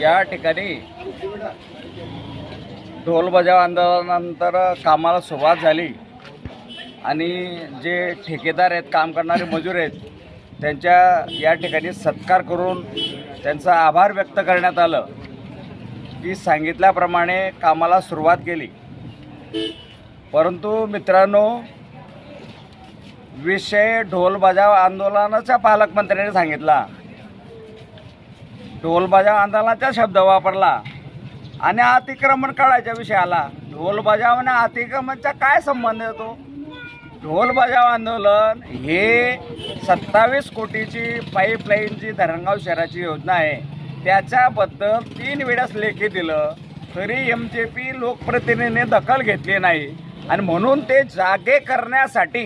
या ठिकाणी ढोल बजाव आंदोलनानंतर कामाला सुरुवात झाली. आणि जे ठेकेदार आहेत काम करणारे मजूर आहेत त्यांच्या या ठिकाणी सत्कार करून त्यांचा आभार व्यक्त करण्यात आलं. की सांगितल्याप्रमाणे कामाला सुरुवात केली. परंतु मित्रांनो विषय ढोल बजाव आंदोलनाचा पालकमंत्र्यांनी सांगितला. ढोल आंदोलनाचा शब्द वापरला. आणि अतिक्रमण काढायच्या विषयाला ढोल बजाव आणि अतिक्रमणचा काय संबंध येतो? ढोल बजाव आंदोलन हे सत्तावीस कोटीची पाईपलाईनची धरणगाव शहराची योजना आहे त्याच्याबद्दल तीन वेळास लेखी दिलं. तरी एम जे पी लोकप्रतिनिधीने दखल घेतली नाही. आणि म्हणून ते जागे करण्यासाठी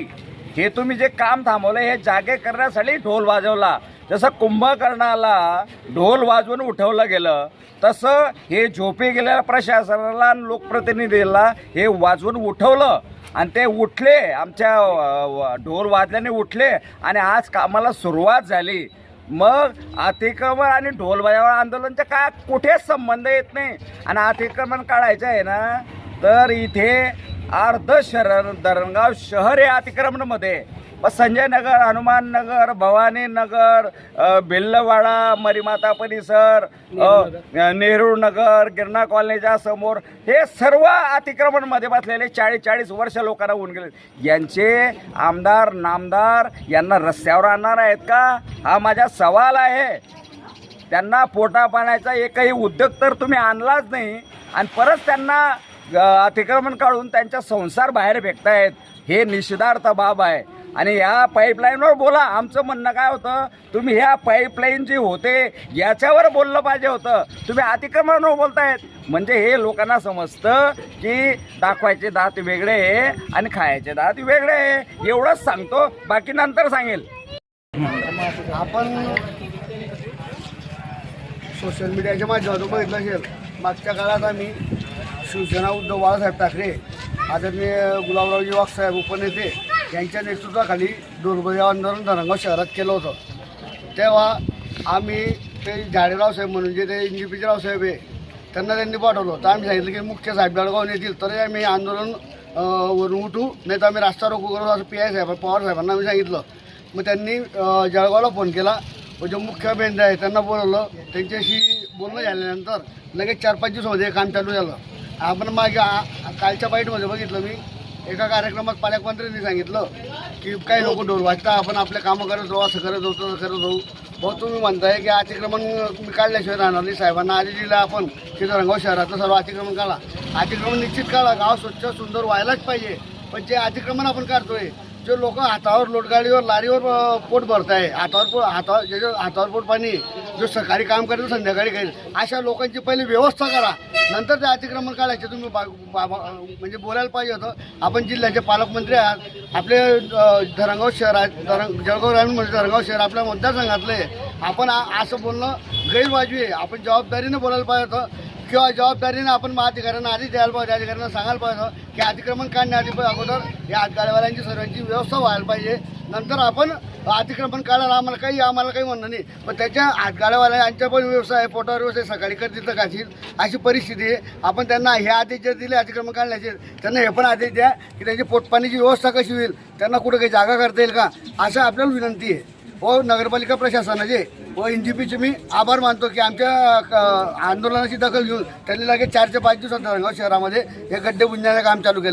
हे तुम्ही जे काम थांबवलं हे जागे करण्यासाठी ढोल वाजवला. जसं कुंभकर्णाला ढोल वाजवून उठवलं गेलं तसं हे झोपे गेलेल्या प्रशासनाला लोकप्रतिनिधीला हे वाजवून उठवलं. आणि ते उठले आमच्या व- ढोल वाजल्याने उठले आणि आज कामाला सुरुवात झाली. मग अतिक्रमण आणि ढोल बजाव आंदोलनचा काय कुठेच संबंध येत नाही? आणि अतिक्रमण काढायचं आहे ना तर इथे अर्ध शरण धरणगाव शहर आहे अतिक्रमणमध्ये. मग संजय नगर हनुमान नगर भवानी नगर अ, भिल्लवाडा मरीमाता परिसर नेहरू नगर. गिरणा कॉलनीच्या समोर हे सर्व अतिक्रमणमध्ये बसलेले चाळीस चाळीस वर्ष लोकांना होऊन गेले. यांचे आमदार नामदार यांना रस्त्यावर आणणार आहेत का? हा माझा सवाल आहे. त्यांना पोटा पाण्याचा एकही उद्योग तर तुम्ही आणलाच नाही आणि परत त्यांना अतिक्रमण काढून त्यांचा संसार बाहेर फेकतायत हे निषेधार्थ बाब आहे. आणि ह्या पाईपलाईनवर बोला. आमचं म्हणणं काय होतं? तुम्ही ह्या पाईपलाईन जी होते याच्यावर बोललं पाहिजे होतं. तुम्ही अतिक्रमणावर बोलतायत. म्हणजे हे लोकांना समजतं की दाखवायचे दात वेगळे आहे आणि खायचे दात वेगळे आहे. एवढंच सांगतो. बाकी नंतर सांगेल. आपण सोशल मीडियाच्या माध्यमातून बघितलं असेल मागच्या काळात आम्ही शिवसेना उद्धव बाळासाहेब ठाकरे आदरणीय गुलाबरावजी वाघसाहेब उपनेते यांच्या नेतृत्वाखाली दुर्बजाव आंदोलन धरणगाव शहरात केलं होतं. तेव्हा आम्ही ते झाडेराव साहेब म्हणून जे ते इंजिपीचे रावसाहेब आहे त्यांना त्यांनी पाठवलं तर आम्ही सांगितलं की मुख्य साहेब बेळगावून येतील तरी आम्ही आंदोलन वरून उठू नाही तर आम्ही रास्ता रोको करू असं पी आय साहेब पवार साहेबांना आम्ही सांगितलं. मग त्यांनी जळगावला फोन केला. व जे मुख्य बेंद आहे त्यांना बोलवलं. त्यांच्याशी बोलणं झाल्यानंतर लगेच चार पाच दिवसामध्ये काम चालू झालं. आपण मागे कालच्या बाईटमध्ये बघितलं मी एका कार्यक्रमात पालकमंत्र्यांनी सांगितलं की काही लोक ढोल वाजता आपण आपले कामं करत जाऊ असं करत जाऊ तसं करत जाऊ. भाऊ तुम्ही म्हणताय की अतिक्रमण तुम्ही काढल्याशिवाय राहणार नाही. साहेबांना आधी दिलं आपण की रंगाव शहरातलं सर्व अतिक्रमण काढा अतिक्रमण निश्चित काढा गाव स्वच्छ सुंदर व्हायलाच पाहिजे. पण जे अतिक्रमण आपण काढतोय जे लोक हातावर लोटगाडीवर लारीवर पोट भरताय हातावर पोट हातावर ज्याच्या हातावर पोट पाणी जो सकाळी काम करेल संध्याकाळी करेल. अशा लोकांची पहिले व्यवस्था करा. नंतर ते अतिक्रमण काढायचे तुम्ही बा- बा- बा- म्हणजे बोलायला पाहिजे होतं. आपण जिल्ह्याचे पालकमंत्री आहात. आपले अ, धरणगाव शहर धरण जळगाव ग्रामीण म्हणजे धरणगाव शहर आपल्या मतदारसंघातले. आहे आपण असं बोलणं गैरवाजवी आहे. आपण जबाबदारीनं बोलायला पाहिजे होतं. किंवा जबाबदारीने आपण महाधिकाऱ्यांना आधीच आधी द्यायला पाहिजे अधिकाऱ्यांना सांगायला पाहिजे की अतिक्रमण काढण्याआधी पण अगोदर या गाड्यावाल्यांची सर्वांची व्यवस्था व्हायला पाहिजे. नंतर आपण अतिक्रमण काढायला आम्हाला काही आम्हाला काही म्हणणं नाही. पण त्याच्या हातगाड्यावाल्यांच्या पण व्यवसाय पोटावर व्यवसाय सकाळी करतील तर काशील अशी परिस्थिती आहे. आपण त्यांना हे आदेश जर दिले अतिक्रमण काढण्याचे त्यांना हे पण आदेश द्या की त्यांची पोटपाण्याची व्यवस्था कशी होईल त्यांना कुठं काही जागा करता येईल का असं आपल्याला विनंती आहे. व नगरपालिका प्रशासनाचे व एन जी पीचे मी आभार मानतो की आमच्या आंदोलनाची दखल घेऊन त्यांनी लगेच चार ते पाच दिवसात धरणगाव शहरामध्ये हे गड्डे बुंजण्याचं काम चालू केलं.